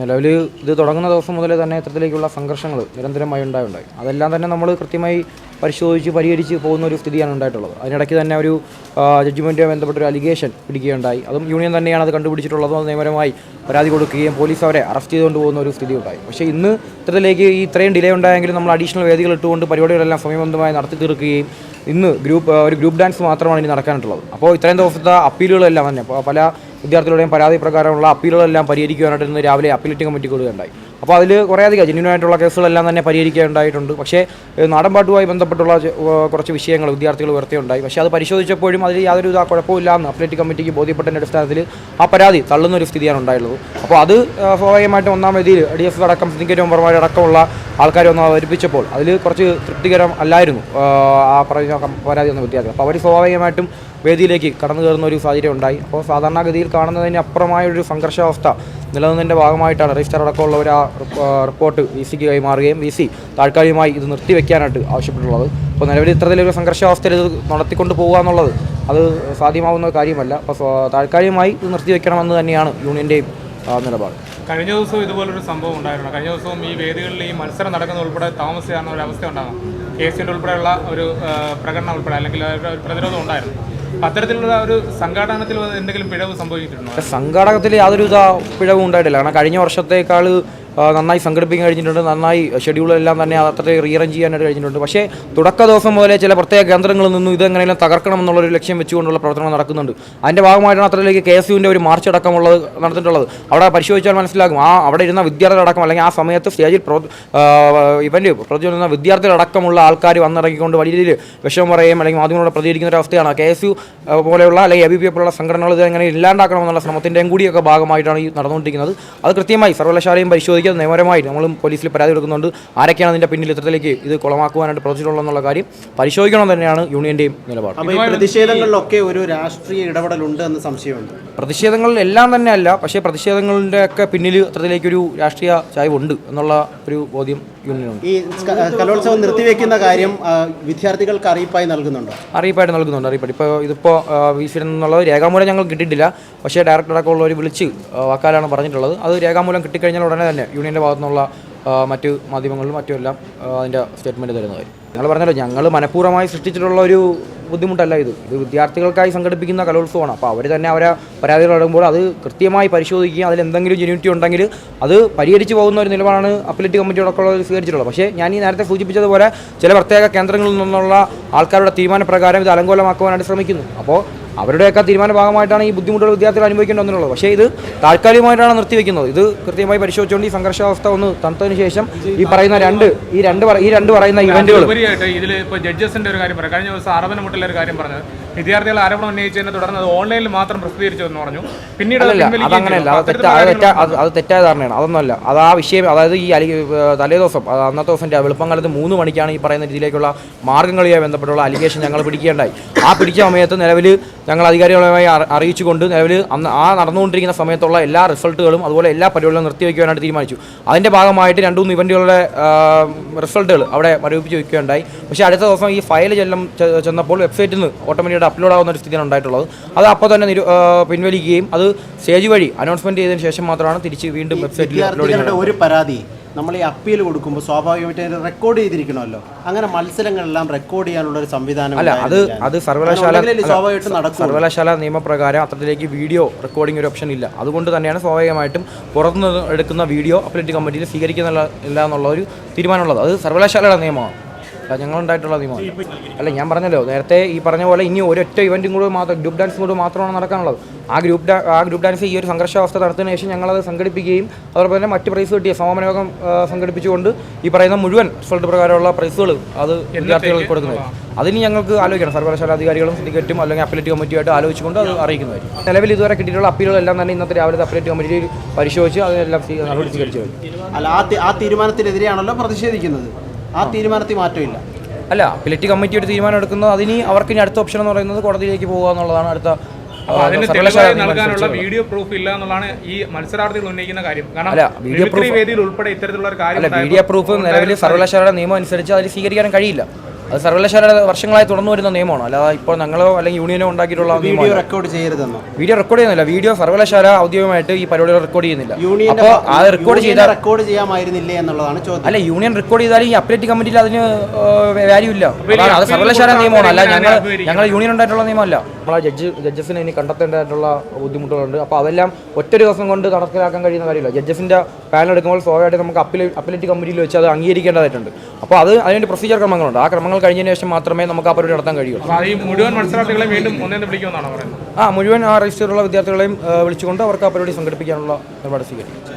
നിലവിൽ ഇത് തുടങ്ങുന്ന ദിവസം മുതൽ തന്നെ ഇത്തരത്തിലേക്കുള്ള സംഘർഷങ്ങൾ നിരന്തരമായി ഉണ്ടായുണ്ടായി. അതെല്ലാം തന്നെ നമ്മൾ കൃത്യമായി പരിശോധിച്ച് പരിഹരിച്ച് പോകുന്ന ഒരു സ്ഥിതിയാണ് ഉണ്ടായിട്ടുള്ളത്. അതിനിടയ്ക്ക് തന്നെ ഒരു ജഡ്ജ്മെന്റുമായി ബന്ധപ്പെട്ട ഒരു അലിഗേഷൻ പിടിക്കുകയുണ്ടായി. അതും യൂണിയൻ തന്നെയാണ് അത് കണ്ടുപിടിച്ചിട്ടുള്ളത് നിയമപരമായി പരാതി കൊടുക്കുകയും പോലീസ് അവരെ അറസ്റ്റ് ചെയ്തുകൊണ്ട് പോകുന്ന ഒരു സ്ഥിതി ഉണ്ടായി പക്ഷേ ഇന്ന് ഇത്തരത്തിലേക്ക് ഈ ഇത്രയും ഡിലേ ഉണ്ടായെങ്കിലും നമ്മൾ അഡീഷണൽ വേദികൾ ഇട്ടുകൊണ്ട് പരിപാടികളെല്ലാം സമയബന്ധമായി നടത്തി തീർക്കുകയും ഇന്ന് ഗ്രൂപ്പ് ഒരു ഗ്രൂപ്പ് ഡാൻസ് മാത്രമാണ് ഇനി നടക്കാനായിട്ടുള്ളത് അപ്പോൾ ഇത്രയും ദിവസത്തെ അപ്പീലുകളെല്ലാം തന്നെ പല വിദ്യാർത്ഥികളുടെയും പരാതി പ്രകാരമുള്ള അപ്പീലുകളെല്ലാം പരിഹരിക്കുവാനായിട്ട് ഇന്ന് രാവിലെ അപ്പീലേറ്റിംഗ് കമ്മിറ്റി കൂടുകയുണ്ടായി അപ്പോൾ അതിൽ കുറേയധികം ജെന്യുനായിട്ടുള്ള കേസുകളെല്ലാം തന്നെ പരിഹരിക്കുകയുണ്ടായിട്ടുണ്ട്. പക്ഷേ നാടൻപാട്ടുമായി ബന്ധപ്പെട്ടുള്ള കുറച്ച് വിഷയങ്ങൾ വിദ്യാർത്ഥികൾ ഉയർത്തിയുണ്ടായി. പക്ഷേ അത് പരിശോധിച്ചപ്പോഴും അതിൽ യാതൊരു ഇതാ കുഴപ്പമില്ല എന്ന് അപ്പീലേറ്റ് കമ്മിറ്റിക്ക് ബോധ്യപ്പെട്ടതിന്റെ അടിസ്ഥാനത്തിൽ ആ പരാതി തള്ളുന്ന ഒരു സ്ഥിതിയാണ് ഉണ്ടായിട്ടുള്ളത്. അപ്പോൾ അത് സ്വാഭാവികമായിട്ടും ഒന്നാം വേദിയിൽ ഡി എഫ് അടക്കം സിൻഡിക്കേറ്റ് മെമ്പർമാർ അടക്കമുള്ള ആൾക്കാരെ ഒന്ന് അവതരിപ്പിച്ചപ്പോൾ അതിൽ കുറച്ച് തൃപ്തികരം അല്ലായിരുന്നു ആ പറയുന്ന പരാതി വന്ന വിദ്യാർത്ഥികൾ. അപ്പോൾ അവർ സ്വാഭാവികമായിട്ടും വേദിയിലേക്ക് കടന്നു കയറുന്ന ഒരു സാഹചര്യം ഉണ്ടായി. അപ്പോൾ സാധാരണഗതിയിൽ കാണുന്നതിന് അപ്പുറമായ ഒരു സംഘർഷാവസ്ഥ നിലനിന്നതിന്റെ ഭാഗമായിട്ടാണ് രജിസ്റ്റർ അടക്കമുള്ളവർ ആ റിപ്പ- ആ റിപ്പോർട്ട് വി സിക്ക് കൈമാറുകയും വി സി താൽക്കാലികമായി ഇത് നിർത്തിവെക്കാനായിട്ട് ആവശ്യപ്പെട്ടുള്ളത് അപ്പോൾ നിലവിൽ ഇത്തരത്തിലൊരു സംഘർഷാവസ്ഥയിൽ ഇത് നടത്തിക്കൊണ്ട് പോകുക എന്നുള്ളത് അത് സാധ്യമാവുന്ന കാര്യമല്ല. അപ്പോൾ താൽക്കാലികമായി ഇത് നിർത്തിവെക്കണമെന്ന് തന്നെയാണ് യൂണിയന്റെയും നിലപാട്. കഴിഞ്ഞ ദിവസവും ഇതുപോലൊരു സംഭവം ഉണ്ടായിരുന്നു. കഴിഞ്ഞ ദിവസവും ഈ വേദികളിൽ ഈ മത്സരം നടക്കുന്ന ഉൾപ്പെടെ താമസിച്ചാണ് ഒരു അവസ്ഥ ഉണ്ടാകും കെ സിന്റെ ഉൾപ്പെടെയുള്ള ഒരു പ്രകടനം ഉൾപ്പെടെ അല്ലെങ്കിൽ പ്രതിരോധം ഉണ്ടായിരുന്നു. അത്തരത്തിലുള്ള ഒരു സംഘാടനത്തിൽ എന്തെങ്കിലും പിഴവ് സംഭവിച്ചിട്ടുണ്ടോ? സംഘാടകത്തിൽ യാതൊരുവിധ പിഴവും ഉണ്ടായിട്ടില്ല. കാരണം കഴിഞ്ഞ വർഷത്തേക്കാൾ നന്നായി സംഘടിപ്പിക്കാൻ കഴിഞ്ഞിട്ടുണ്ട് നന്നായി ഷെഡ്യൂളെല്ലാം തന്നെ അത്ര റീഅറേഞ്ച് ചെയ്യാനായിട്ട് കഴിഞ്ഞിട്ടുണ്ട്. പക്ഷേ തുടക്ക ദിവസം മുതലേ ചില പ്രത്യേക കേന്ദ്രങ്ങളിൽ നിന്നും ഇതെങ്ങനെയും തകർക്കണം എന്നുള്ളൊരു ലക്ഷ്യം വെച്ചുകൊണ്ടുള്ള പ്രവർത്തനം നടക്കുന്നുണ്ട്. അതിന്റെ ഭാഗമായിട്ടാണ് അത്രയിലേക്ക് കെ എസ് യുവിന്റെ ഒരു മാർച്ച് അടക്കമുള്ളത് നടന്നിട്ടുള്ളത്. അവിടെ പരിശോധിച്ചാൽ മനസ്സിലാകും. ആ അവിടെ ഇരുന്ന വിദ്യാർത്ഥികളടക്കം അല്ലെങ്കിൽ ആ സമയത്ത് സ്റ്റേജിൽ ഇവന്റ് പ്രതിരോധിക്കുന്ന വിദ്യാർത്ഥികളടക്കമുള്ള ആൾക്കാർ വന്നിറങ്ങിക്കൊണ്ട് വലിയ രീതിയിൽ വിഷമം പറയുകയും അല്ലെങ്കിൽ മാധ്യമങ്ങളോട് പ്രതികരിക്കുന്ന ഒരു അവസ്ഥയാണ്. കെ എസ് യു പോലെയുള്ള അല്ലെങ്കിൽ എ ബി പി പോലുള്ള സംഘടനകൾ ഇത് എങ്ങനെ ഇല്ലാണ്ടാക്കണമെന്നുള്ള ശ്രമത്തിന്റെയും കൂടിയൊക്കെ ഭാഗമായിട്ടാണ് ഈ നടന്നുകൊണ്ടിരിക്കുന്നത്. അത് കൃത്യമായി സർവകലാശാലയും പരിശോധിക്കാതെ നിയമപരമായി. നമ്മളും പോലീസിൽ പരാതി കൊടുക്കുന്നുണ്ട്. ആരൊക്കെയാണ് അതിന്റെ പിന്നിൽ ഇത്തരത്തിലേക്ക് ഇത് കുളമാക്കുവാനായിട്ട് പ്രവർത്തിച്ചിട്ടുള്ളതെന്നുള്ള കാര്യം പരിശോധിക്കണം തന്നെയാണ് യൂണിയന്റെയും നിലപാട്. പ്രതിഷേധങ്ങളിലൊക്കെ ഒരു രാഷ്ട്രീയ ഇടപെടലുണ്ട് എന്ന് സംശയമുണ്ട്. പ്രതിഷേധങ്ങളിൽ എല്ലാം തന്നെ അല്ല പക്ഷേ പ്രതിഷേധങ്ങളുടെ ഒക്കെ പിന്നിൽ അത്രത്തിലേക്കൊരു രാഷ്ട്രീയ ചായ്വുണ്ട് എന്നുള്ള ഒരു ബോധ്യം യൂണിയനുണ്ട്. ഈ കലോത്സവം നിർത്തിവെക്കുന്ന കാര്യം വിദ്യാർത്ഥികൾക്ക് അറിയിപ്പായി നൽകുന്നുണ്ടോ? അറിയിപ്പായിട്ട് നൽകുന്നുണ്ട് അറിയിപ്പായിട്ട്. ഇപ്പോൾ ഇതിപ്പോൾ വി എന്നുള്ളത് രേഖാമൂലം ഞങ്ങൾ കിട്ടിയിട്ടില്ല. പക്ഷേ ഡയറക്ടർ അടക്കമുള്ളവർ വിളിച്ച് വാക്കാലാണ് പറഞ്ഞിട്ടുള്ളത്. അത് രേഖാമൂലം കിട്ടിക്കഴിഞ്ഞാൽ ഉടനെ തന്നെ യൂണിയന്റെ ഭാഗത്തു നിന്നുള്ള ആ, മറ്റ് മാധ്യമങ്ങളിലും മറ്റുമെല്ലാം അതിന്റെ സ്റ്റേറ്റ്മെന്റ് തരുന്നതായിരിക്കും. ഞങ്ങൾ പറഞ്ഞല്ലോ ഞങ്ങൾ മനഃപൂർവമായി സൃഷ്ടിച്ചിട്ടുള്ള ഒരു ബുദ്ധിമുട്ടല്ല ഇത്. ഇത് വിദ്യാർത്ഥികൾക്കായി സംഘടിപ്പിക്കുന്ന കലോത്സവമാണ്. അപ്പോൾ അവർ തന്നെ അവരെ പരാതികൾ ഇടുമ്പോൾ അത് കൃത്യമായി പരിശോധിക്കുകയും അതിൽ എന്തെങ്കിലും ജെന്യൂറ്റി ഉണ്ടെങ്കിൽ അത് പരിഹരിച്ചു പോകുന്ന ഒരു നിലപാടാണ് അപ്പലറ്റ് കമ്മിറ്റിയോടൊക്കെ സ്വീകരിച്ചിട്ടുള്ളത്. പക്ഷേ ഞാൻ ഈ നേരത്തെ സൂചിപ്പിച്ചതുപോലെ ചില പ്രത്യേക കേന്ദ്രങ്ങളിൽ നിന്നുള്ള ആൾക്കാരുടെ തീരുമാനപ്രകാരം ഇത് അലങ്കോലമാക്കുവാനായിട്ട് ശ്രമിക്കുന്നു. അപ്പോൾ അവരുടെയൊക്കെ തീരുമാന ഭാഗമായിട്ടാണ് ഈ ബുദ്ധിമുട്ടുകൾ വിദ്യാർത്ഥികൾ അനുഭവിക്കേണ്ടി വന്നിട്ടുള്ളത്. പക്ഷേ ഇത് താൽക്കാലികമായിട്ടാണ് നിർത്തിവെക്കുന്നത്. ഇത് കൃത്യമായി പരിശോധിച്ചുകൊണ്ട് ഈ സംഘർഷാവസ്ഥ ഒന്ന് തണുത്തതിന് ശേഷം ഈ പറയുന്ന രണ്ട് ഈ രണ്ട് ഈ രണ്ട് പറയുന്ന ഇവന്റുകൾ ഇതിൽ ഇപ്പോൾ ജഡ്ജസിന്റെ ഒരു കാര്യം പറയാം. കഴിഞ്ഞ ദിവസം അറബന മുട്ടിലെ ഒരു കാര്യം പറഞ്ഞത്. വിദ്യാർത്ഥികൾ ആരോപണം ഉന്നയിച്ചതിനെ തുടർന്ന് അത് ഓൺലൈനിൽ മാത്രം പ്രസിദ്ധീകരിച്ചു എന്ന് പറഞ്ഞു. പിന്നീട് അതങ്ങനെയല്ല അത് തെറ്റാ അത് തെറ്റാ അത് അത് തെറ്റായ ധാരണയാണ്. അതൊന്നുമല്ല. അത് ആ വിഷയം അതായത് ഈ അലി തലേദിവസം തലേ ദിവസം അന്നത്തെ ദിവസം വെളുപ്പം കാലത്ത് മൂന്ന് മണിക്കാണ് ഈ പറയുന്ന രീതിയിലേക്കുള്ള മാർഗങ്ങളുമായി ബന്ധപ്പെട്ടുള്ള അലിഗേഷൻ ഞങ്ങൾ പിടിക്കുകയുണ്ടായി ആ പിടിച്ച സമയത്ത് നിലവിൽ ഞങ്ങൾ അധികാരികളുമായി അറി- അറിയിച്ചുകൊണ്ട് നിലവിൽ അന്ന് ആ നടന്നുകൊണ്ടിരിക്കുന്ന സമയത്തുള്ള എല്ലാ റിസൾട്ടുകളും അതുപോലെ എല്ലാ പരിപാടികളും നിർത്തിവെക്കുവാനായിട്ട് തീരുമാനിച്ചു. അതിന്റെ ഭാഗമായിട്ട് രണ്ട് മൂന്ന് ഇവന്റുകളുടെ റിസൾട്ടുകൾ അവിടെ മരവിപ്പിച്ച് വയ്ക്കുകയുണ്ടായി പക്ഷേ അടുത്ത ദിവസം ഈ ഫയൽ ചെല്ലും ചെന്നപ്പോൾ വെബ്സൈറ്റിൽ നിന്ന് ഓട്ടോമാറ്റിക്കായിട്ട് അപ്ലോഡ് ആവുന്ന ഒരു സ്ഥിതിയാണ് ഉണ്ടായിട്ടുള്ളത്. അത് അപ്പോൾ തന്നെ പിൻവലിക്കുകയും അത് സ്റ്റേജ് വഴി അനൗൺസ്മെന്റ് ചെയ്തതിന് ശേഷം മാത്രമാണ് തിരിച്ച് വീണ്ടും വെബ്സൈറ്റിൽ അപ്ലോഡ് ചെയ്യുന്നത്. ഒരു പരാതി നമ്മൾ ഈ അപ്പീൽ കൊടുക്കുമ്പോൾ സ്വാഭാവികമായിട്ട് റെക്കോർഡ് ചെയ്തിരിക്കണമല്ലോ. അങ്ങനെ മത്സരങ്ങളെല്ലാം റെക്കോർഡ് ചെയ്യാനുള്ള ഒരു സംവിധാനം അല്ല അത് അത് സർവകലാശാല സർവകലാശാല നിയമപ്രകാരം അത്തരത്തിലേക്ക് വീഡിയോ റെക്കോർഡിംഗ് ഒരു ഓപ്ഷൻ ഇല്ല. അതുകൊണ്ട് തന്നെയാണ് സ്വാഭാവികമായിട്ടും പുറത്തുനിന്ന് എടുക്കുന്ന വീഡിയോ അപ്പലേറ്റ് കമ്മിറ്റിയിൽ സ്വീകരിക്കുന്നില്ല ഇല്ല എന്നുള്ള ഒരു തീരുമാനമുള്ളത്. അത് സർവകലാശാലയുടെ നിയമമാണ്. അല്ല ഞങ്ങളുണ്ടായിട്ടുള്ള അല്ല ഞാൻ പറഞ്ഞല്ലോ നേരത്തെ ഈ പറഞ്ഞ പോലെ ഇനി ഒരൊറ്റ ഇവന്റും കൂടെ മാത്രം ഗ്രൂപ്പ് ഡാൻസും കൂടെ മാത്രമാണ് നടക്കാനുള്ളത്. ആ ഗ്രൂപ്പ് ഡാ ആ ഗ്രൂപ്പ് ഡാൻസ് ഈ ഒരു സംഘർഷാവസ്ഥ നടത്തിയതിനു ശേഷം ഞങ്ങളത് സംഘടിപ്പിക്കുകയും അതോടൊപ്പം തന്നെ മറ്റ് പ്രൈസ് കിട്ടിയ സമാപന യോഗം ആ, സംഘടിപ്പിച്ചുകൊണ്ട് ഈ പറയുന്ന മുഴുവൻ റിസൾട്ട് പ്രകാരമുള്ള പ്രൈസുകൾ അത് വിദ്യാർത്ഥികൾക്ക് കൊടുക്കുന്നത്. അതിന് ഞങ്ങൾക്ക് ആലോചിക്കണം. സർവകലാശാല അധികാരികളും സിൻഡിക്കേറ്റും അല്ലെങ്കിൽ അപ്പലേറ്റ് കമ്മിറ്റിയായിട്ട് ആലോചിച്ചുകൊണ്ട് അത് അറിയിക്കുന്നതായിരിക്കും. നിലവിൽ ഇതുവരെ കിട്ടിയിട്ടുള്ള അപ്പീലുകളെല്ലാം തന്നെ ഇന്നത്തെ രാവിലെ അപ്പലേറ്റ് കമ്മിറ്റിയിൽ പരിശോധിച്ച് അതിനെല്ലാം സ്വീ- നടപടി സ്വീകരിച്ചു അല്ല ആ തീരുമാനത്തിനെതിരെയാണല്ലോ പ്രതിഷേധിക്കുന്നത്. ആ തീരുമാനത്തിൽ മാറ്റമില്ല. അല്ല അപ്പിലിറ്റി കമ്മിറ്റി ഒരു തീരുമാനം എടുക്കുന്നത് അതിന് അവർക്ക് ഇനി അടുത്ത ഓപ്ഷൻ എന്ന് പറയുന്നത് കോടതിയിലേക്ക് പോകുക എന്നുള്ളതാണ് അടുത്ത അതിന് തെളിവായി നൽകാനുള്ള വീഡിയോ പ്രൂഫ് ഇല്ല എന്നുള്ളതാണ് ഈ മത്സരാർത്ഥികൾ ഉന്നയിക്കുന്ന കാര്യം. കാരണം അല്ല, വീഡിയോ പ്രൂഫ്- വേദിയിൽ ഉൾപ്പെടെ ഇത്തരത്തിലുള്ള ഒരു കാര്യം അല്ല വീഡിയോ പ്രൂഫ് നിലവിൽ സർവകലാശാലയുടെ നിയമം അനുസരിച്ച് അതിൽ സ്വീകരിക്കാൻ കഴിയില്ല. അത് സർവകലാശാല വർഷങ്ങളായി തുടർന്നു വരുന്ന നിയമമാണ്. അല്ലാതെ ഇപ്പോൾ ഞങ്ങളോ അല്ലെങ്കിൽ യൂണിയനോ ഉണ്ടാക്കിയിട്ടുള്ള വീഡിയോ റെക്കോർഡ് ചെയ്യരുതെന്നോ? വീഡിയോ റെക്കോർഡ് ചെയ്യുന്നില്ല. വീഡിയോ സർവകലാശാല ഔദ്യോഗികമായിട്ട് ഈ പരിപാടികൾ റെക്കോർഡ് ചെയ്യുന്നില്ല. അപ്പോൾ അത് റെക്കോർഡ് ചെയ്താൽ റെക്കോർഡ് ചെയ്യാമായിരുന്നില്ലേ എന്നുള്ളതാണ് ചോദ്യം. അല്ല യൂണിയൻ റെക്കോർഡ് ചെയ്താലും ഈ അപ്ഡേറ്റ് കമ്മിറ്റിയിൽ അതിന് വാല്യൂ ഇല്ല അത് സർവകലാശാല നിയമമാണ് അല്ല ഞങ്ങൾ ഞങ്ങൾ യൂണിയൻ ഉണ്ടായിട്ടുള്ള നിയമമല്ല. നമ്മളെ ജഡ്ജ് ജഡ്ജസിനെ ഇനി കണ്ടെത്തേണ്ടതായിട്ടുള്ള ബുദ്ധിമുട്ടുകളുണ്ട്. അപ്പോൾ അതെല്ലാം ഒറ്റ ദിവസം കൊണ്ട് നടപ്പിലാക്കാൻ കഴിയുന്ന കാര്യമില്ല. ജഡ്ജസിന്റെ പാനൽ എടുക്കുമ്പോൾ സ്വാഭാവികമായിട്ട് നമുക്ക് അപ്പീൽ അപ്പീലേറ്റ് കമ്മിറ്റിയിൽ വെച്ച് അത് അംഗീകരിക്കേണ്ടതായിട്ടുണ്ട്. അപ്പോൾ അത് അതിന്റെ പ്രൊസീജിയർ ക്രമങ്ങളുണ്ട്. ആ ക്രമങ്ങൾ കഴിഞ്ഞതിന് ശേഷം മാത്രമേ നമുക്ക് ആ പരിപാടി നടത്താൻ കഴിയുള്ളൂ. മുഴുവൻ മത്സരാർത്ഥികളെ വീണ്ടും ഒന്നേന്ന് വിളിക്കുമെന്നാണ് പറയുന്നത്? ആ മുഴുവൻ ആ രജിസ്റ്ററുള്ള വിദ്യാർത്ഥികളെയും വിളിച്ചുകൊണ്ട് അവർക്ക് ആ പരിപാടി സംഘടിപ്പിക്കാനുള്ള നിലപാട് സ്വീകരിക്കും.